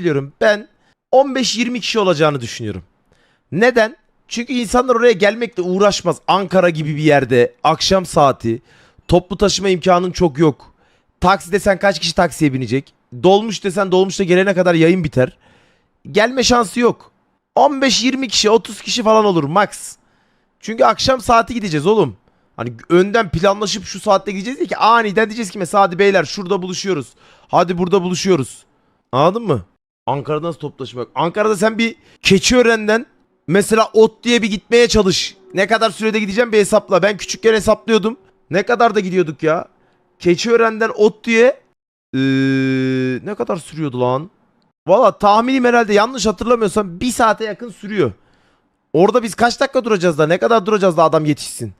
biliyorum. Ben 15-20 kişi olacağını düşünüyorum. Neden? Çünkü insanlar oraya gelmekle uğraşmaz. Ankara gibi bir yerde akşam saati toplu taşıma imkanın çok yok. Taksi desen kaç kişi taksiye binecek? Dolmuş desen dolmuşta gelene kadar yayın biter. Gelme şansı yok. 15-20 kişi 30 kişi falan olur max. Çünkü akşam saati gideceğiz oğlum. Hani önden planlaşıp şu saatte gideceğiz değil ki aniden diyeceğiz ki mesela hadi beyler şurada buluşuyoruz. Hadi burada buluşuyoruz. Anladın mı? Ankara'da nasıl toplaşmak? Ankara'da sen bir Keçiören'den mesela ot diye bir gitmeye çalış. Ne kadar sürede gideceğim bir hesapla. Ben küçükken hesaplıyordum. Ne kadar da gidiyorduk ya? Keçiören'den ot diye ee, ne kadar sürüyordu lan? Valla tahminim herhalde yanlış hatırlamıyorsam bir saate yakın sürüyor. Orada biz kaç dakika duracağız da ne kadar duracağız da adam yetişsin.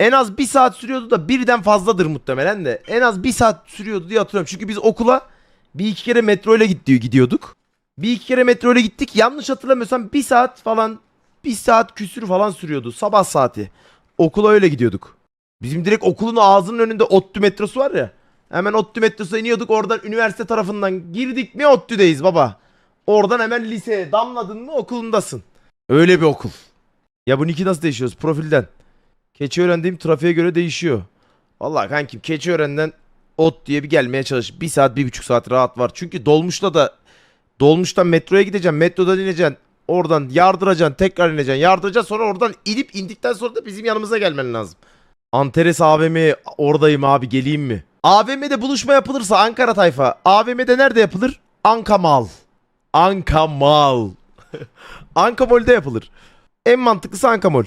En az bir saat sürüyordu da birden fazladır muhtemelen de. En az bir saat sürüyordu diye hatırlıyorum. Çünkü biz okula bir iki kere metro ile gidiyor, gidiyorduk. Bir iki kere metro ile gittik. Yanlış hatırlamıyorsam bir saat falan bir saat küsür falan sürüyordu. Sabah saati. Okula öyle gidiyorduk. Bizim direkt okulun ağzının önünde ODTÜ metrosu var ya. Hemen ODTÜ metrosuna iniyorduk. Oradan üniversite tarafından girdik mi ODTÜ'deyiz baba. Oradan hemen liseye damladın mı okulundasın. Öyle bir okul. Ya bu niki nasıl değişiyoruz? Profilden. Keçiören'deyim trafiğe göre değişiyor. Vallahi kankim Keçiören'den ot diye bir gelmeye çalış. Bir saat bir buçuk saat rahat var. Çünkü dolmuşta da dolmuştan metroya gideceksin. Metrodan ineceksin. Oradan yardıracaksın. Tekrar ineceksin. Yardıracaksın. Sonra oradan inip indikten sonra da bizim yanımıza gelmen lazım. Antares AVM oradayım abi geleyim mi? AVM'de buluşma yapılırsa Ankara tayfa. AVM'de nerede yapılır? Ankamal. Ankamal. Ankamol'de yapılır. En mantıklısı Ankamol.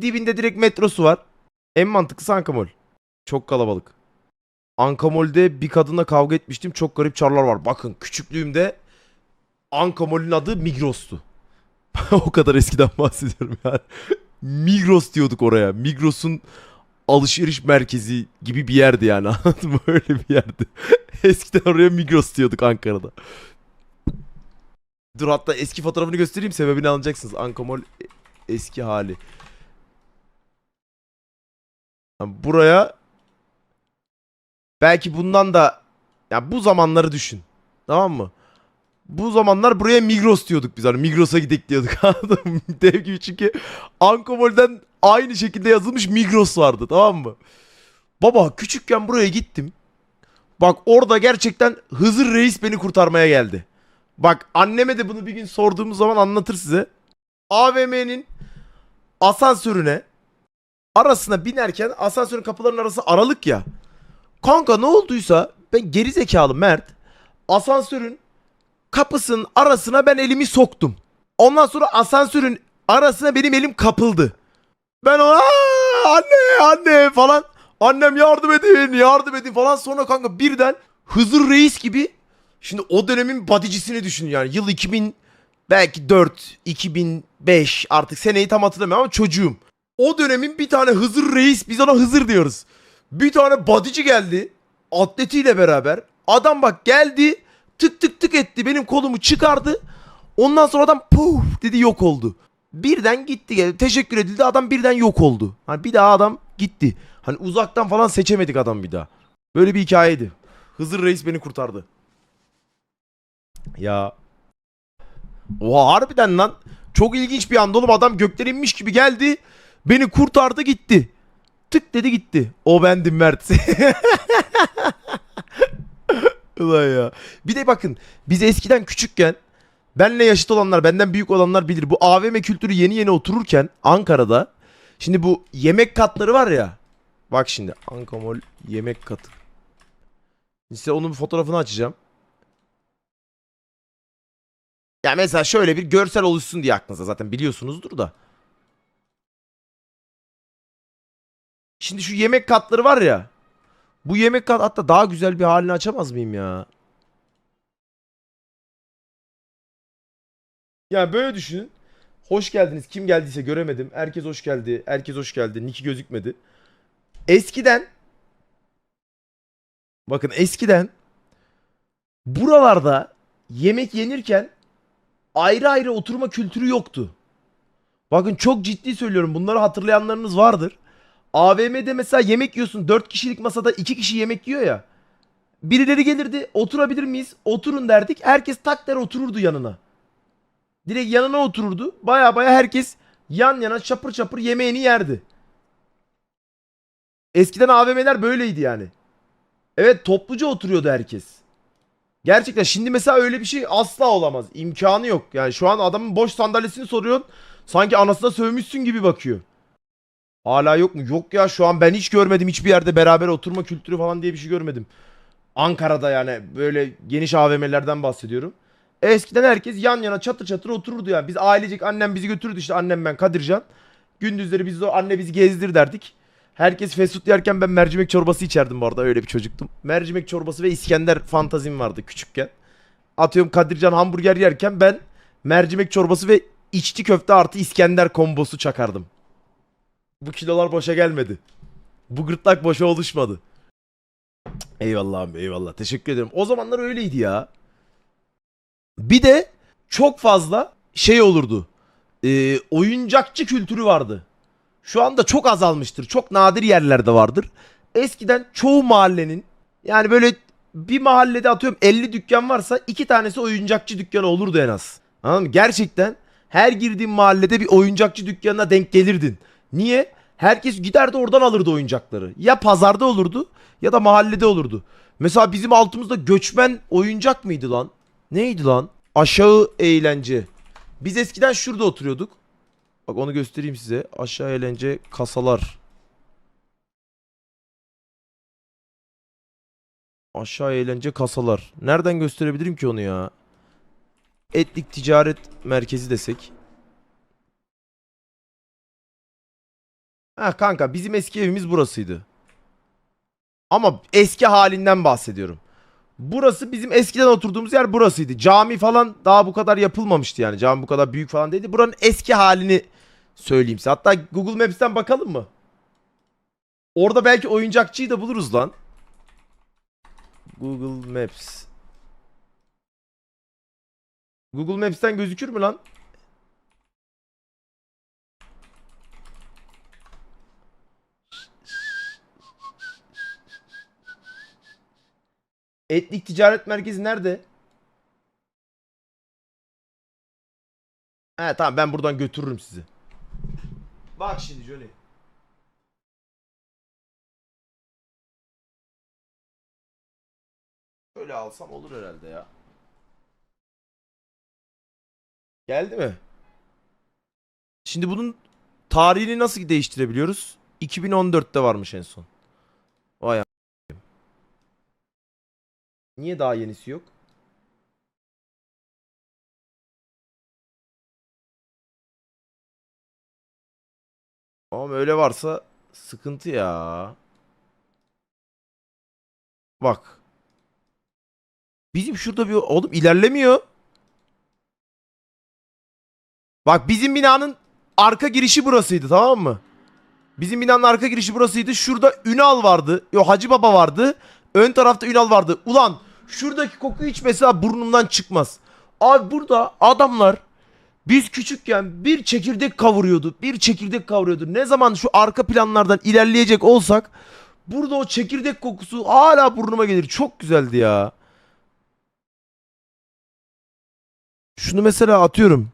Dibinde direkt metrosu var. En mantıklısı Ankamol. Çok kalabalık. Ankamol'de bir kadınla kavga etmiştim. Çok garip çarlar var. Bakın küçüklüğümde Ankamol'ün adı Migros'tu. o kadar eskiden bahsediyorum yani. Migros diyorduk oraya. Migros'un alışveriş merkezi gibi bir yerdi yani. Anladın mı? Öyle bir yerdi. Eskiden oraya Migros diyorduk Ankara'da. Dur hatta eski fotoğrafını göstereyim sebebini anlayacaksınız. Ankamol e- eski hali. Ha, Buraya belki bundan da ya bu zamanları düşün. Tamam mı? Bu zamanlar buraya Migros diyorduk biz. Hani Migros'a gidek diyorduk. Anladın? Dev gibi çünkü Ankamol'den aynı şekilde yazılmış Migros vardı. Tamam mı? Baba küçükken buraya gittim. Bak orada gerçekten Hızır Reis beni kurtarmaya geldi. Bak anneme de bunu bir gün sorduğumuz zaman anlatır size. AVM'nin asansörüne arasına binerken asansörün kapılarının arası aralık ya. Kanka ne olduysa ben geri zekalı Mert asansörün kapısının arasına ben elimi soktum. Ondan sonra asansörün arasına benim elim kapıldı. Ben o "Aa, anne anne falan annem yardım edin yardım edin falan sonra kanka birden Hızır Reis gibi şimdi o dönemin badicisini düşün yani yıl 2000 belki 4 2005 artık seneyi tam hatırlamıyorum ama çocuğum. O dönemin bir tane Hızır Reis biz ona Hızır diyoruz. Bir tane badici geldi atletiyle beraber. Adam bak geldi tık tık tık etti benim kolumu çıkardı. Ondan sonra adam puf dedi yok oldu. Birden gitti geldi. Teşekkür edildi adam birden yok oldu. Hani bir daha adam gitti. Hani uzaktan falan seçemedik adam bir daha. Böyle bir hikayeydi. Hızır Reis beni kurtardı. Ya. Oha harbiden lan. Çok ilginç bir anda oğlum adam gökten inmiş gibi geldi. Beni kurtardı gitti. Tık dedi gitti. O bendim Mert. Ulan ya. Bir de bakın biz eskiden küçükken benle yaşıt olanlar benden büyük olanlar bilir. Bu AVM kültürü yeni yeni otururken Ankara'da şimdi bu yemek katları var ya. Bak şimdi Ankamol yemek katı. Size onun fotoğrafını açacağım. Ya mesela şöyle bir görsel oluşsun diye aklınıza zaten biliyorsunuzdur da. Şimdi şu yemek katları var ya. Bu yemek kat hatta daha güzel bir halini açamaz mıyım ya? Yani böyle düşünün. Hoş geldiniz. Kim geldiyse göremedim. Herkes hoş geldi. Herkes hoş geldi. Niki gözükmedi. Eskiden Bakın eskiden buralarda yemek yenirken ayrı ayrı oturma kültürü yoktu. Bakın çok ciddi söylüyorum. Bunları hatırlayanlarınız vardır. AVM'de mesela yemek yiyorsun. 4 kişilik masada 2 kişi yemek yiyor ya. birileri gelirdi oturabilir miyiz? Oturun derdik. Herkes tak der otururdu yanına. Direkt yanına otururdu. Baya baya herkes yan yana çapır çapır yemeğini yerdi. Eskiden AVM'ler böyleydi yani. Evet topluca oturuyordu herkes. Gerçekten şimdi mesela öyle bir şey asla olamaz. İmkanı yok. Yani şu an adamın boş sandalyesini soruyorsun. Sanki anasına sövmüşsün gibi bakıyor. Hala yok mu? Yok ya şu an ben hiç görmedim hiçbir yerde beraber oturma kültürü falan diye bir şey görmedim. Ankara'da yani böyle geniş AVM'lerden bahsediyorum. Eskiden herkes yan yana çatır çatır otururdu yani. Biz ailecek annem bizi götürürdü işte annem ben Kadircan. Gündüzleri biz de anne bizi gezdir derdik. Herkes fast food yerken ben mercimek çorbası içerdim bu arada öyle bir çocuktum. Mercimek çorbası ve İskender fantazim vardı küçükken. Atıyorum Kadircan hamburger yerken ben mercimek çorbası ve içli köfte artı İskender kombosu çakardım. Bu kilolar boşa gelmedi. Bu gırtlak boşa oluşmadı. Eyvallah abi eyvallah teşekkür ederim. O zamanlar öyleydi ya. Bir de çok fazla şey olurdu. Ee, oyuncakçı kültürü vardı. Şu anda çok azalmıştır. Çok nadir yerlerde vardır. Eskiden çoğu mahallenin yani böyle bir mahallede atıyorum 50 dükkan varsa iki tanesi oyuncakçı dükkanı olurdu en az. Anladın mı? Gerçekten her girdiğin mahallede bir oyuncakçı dükkanına denk gelirdin. Niye? Herkes giderdi oradan alırdı oyuncakları. Ya pazarda olurdu ya da mahallede olurdu. Mesela bizim altımızda göçmen oyuncak mıydı lan? Neydi lan? Aşağı eğlence. Biz eskiden şurada oturuyorduk. Bak onu göstereyim size. Aşağı eğlence kasalar. Aşağı eğlence kasalar. Nereden gösterebilirim ki onu ya? Etlik ticaret merkezi desek. Ha kanka bizim eski evimiz burasıydı. Ama eski halinden bahsediyorum. Burası bizim eskiden oturduğumuz yer burasıydı. Cami falan daha bu kadar yapılmamıştı yani. Cami bu kadar büyük falan değildi. Buranın eski halini söyleyeyim size. Hatta Google Maps'ten bakalım mı? Orada belki oyuncakçıyı da buluruz lan. Google Maps. Google Maps'ten gözükür mü lan? Etnik Ticaret Merkezi nerede? He tamam ben buradan götürürüm sizi. Bak şimdi Johnny. Şöyle alsam olur herhalde ya. Geldi mi? Şimdi bunun tarihini nasıl değiştirebiliyoruz? 2014'te varmış en son. Niye daha yenisi yok? Ama öyle varsa sıkıntı ya. Bak. Bizim şurada bir oğlum ilerlemiyor. Bak bizim binanın arka girişi burasıydı tamam mı? Bizim binanın arka girişi burasıydı. Şurada Ünal vardı. Yo Hacı Baba vardı. Ön tarafta Ünal vardı. Ulan şuradaki koku hiç mesela burnumdan çıkmaz. Abi burada adamlar biz küçükken bir çekirdek kavuruyordu. Bir çekirdek kavuruyordu. Ne zaman şu arka planlardan ilerleyecek olsak burada o çekirdek kokusu hala burnuma gelir. Çok güzeldi ya. Şunu mesela atıyorum.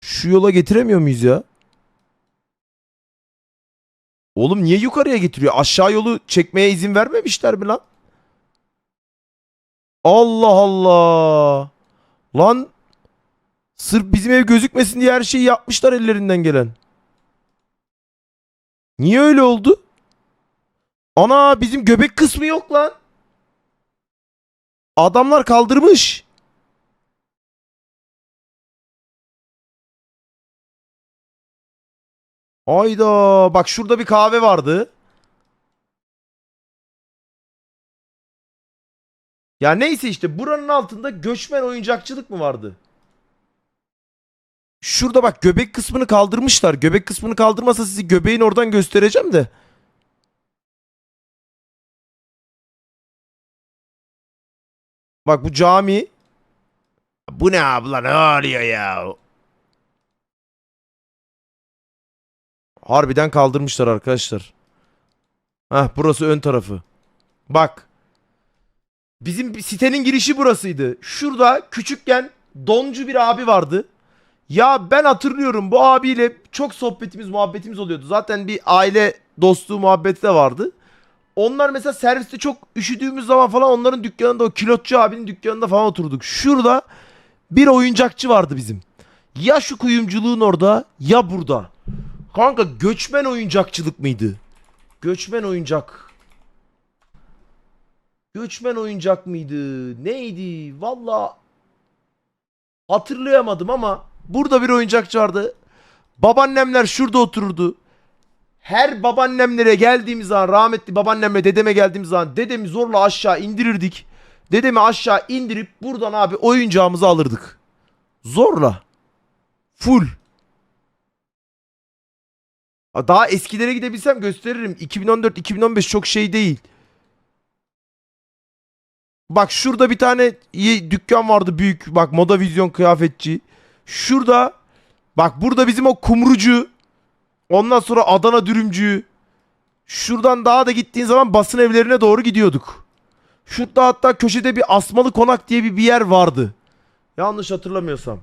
Şu yola getiremiyor muyuz ya? Oğlum niye yukarıya getiriyor? Aşağı yolu çekmeye izin vermemişler mi lan? Allah Allah. Lan sırf bizim ev gözükmesin diye her şeyi yapmışlar ellerinden gelen. Niye öyle oldu? Ana bizim göbek kısmı yok lan. Adamlar kaldırmış. Ayda bak şurada bir kahve vardı. Ya neyse işte buranın altında göçmen oyuncakçılık mı vardı? Şurada bak göbek kısmını kaldırmışlar. Göbek kısmını kaldırmasa sizi göbeğin oradan göstereceğim de. Bak bu cami. Bu ne abla ne oluyor ya? Harbiden kaldırmışlar arkadaşlar. Heh burası ön tarafı. Bak. Bizim sitenin girişi burasıydı. Şurada küçükken doncu bir abi vardı. Ya ben hatırlıyorum bu abiyle çok sohbetimiz muhabbetimiz oluyordu. Zaten bir aile dostluğu muhabbeti de vardı. Onlar mesela serviste çok üşüdüğümüz zaman falan onların dükkanında o kilotçu abinin dükkanında falan oturduk. Şurada bir oyuncakçı vardı bizim. Ya şu kuyumculuğun orada ya burada. Kanka göçmen oyuncakçılık mıydı? Göçmen oyuncak. Göçmen oyuncak mıydı? Neydi? Valla hatırlayamadım ama burada bir oyuncakçı vardı. Babaannemler şurada otururdu. Her babaannemlere geldiğimiz zaman rahmetli babaannemle dedeme geldiğimiz zaman dedemi zorla aşağı indirirdik. Dedemi aşağı indirip buradan abi oyuncağımızı alırdık. Zorla. Full. Ha, Daha eskilere gidebilsem gösteririm. 2014-2015 çok şey değil. Bak şurada bir tane dükkan vardı büyük. Bak Moda Vizyon kıyafetçi. Şurada bak burada bizim o kumrucu. Ondan sonra Adana dürümcü. Şuradan daha da gittiğin zaman basın evlerine doğru gidiyorduk. Şurada hatta köşede bir asmalı konak diye bir, bir yer vardı. Yanlış hatırlamıyorsam.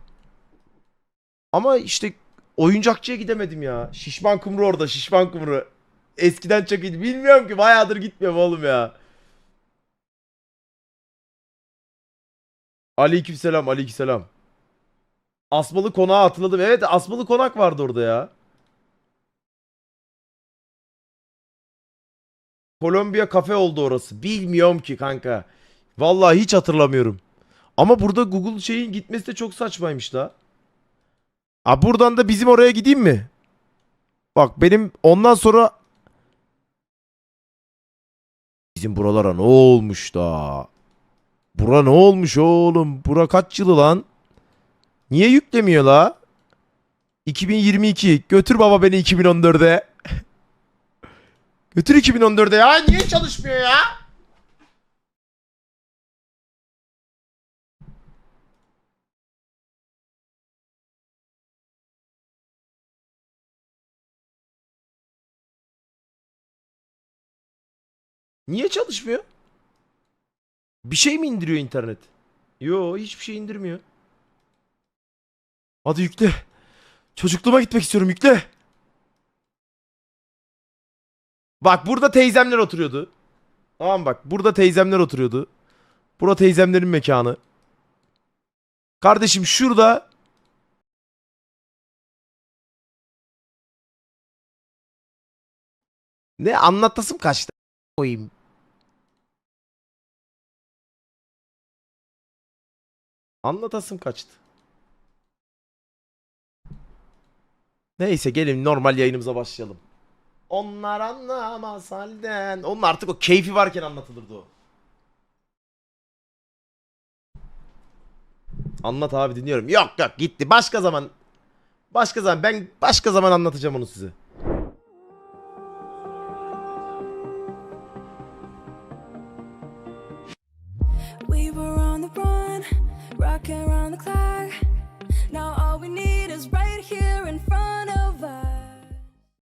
Ama işte oyuncakçıya gidemedim ya. Şişman kumru orada şişman kumru. Eskiden çok iyiydi. Bilmiyorum ki bayağıdır gitmiyorum oğlum ya. Aleykümselam aleykümselam. Asmalı konağa hatırladım. Evet asmalı konak vardı orada ya. Kolombiya kafe oldu orası. Bilmiyorum ki kanka. Vallahi hiç hatırlamıyorum. Ama burada Google şeyin gitmesi de çok saçmaymış da. Ha buradan da bizim oraya gideyim mi? Bak benim ondan sonra bizim buralara ne olmuş da? Bura ne olmuş oğlum? Bura kaç yılı lan? Niye yüklemiyor la? 2022. Götür baba beni 2014'e. Götür 2014'e ya. Niye çalışmıyor ya? Niye çalışmıyor? Bir şey mi indiriyor internet? Yo hiçbir şey indirmiyor. Hadi yükle. Çocukluğuma gitmek istiyorum yükle. Bak burada teyzemler oturuyordu. Tamam bak burada teyzemler oturuyordu. Bura teyzemlerin mekanı. Kardeşim şurada ne anlatasım kaçtı koyayım. Anlatasım kaçtı. Neyse gelin normal yayınımıza başlayalım. Onlar anlamaz halden. Onun artık o keyfi varken anlatılırdı o. Anlat abi dinliyorum. Yok yok gitti. Başka zaman. Başka zaman. Ben başka zaman anlatacağım onu size. Around the clock.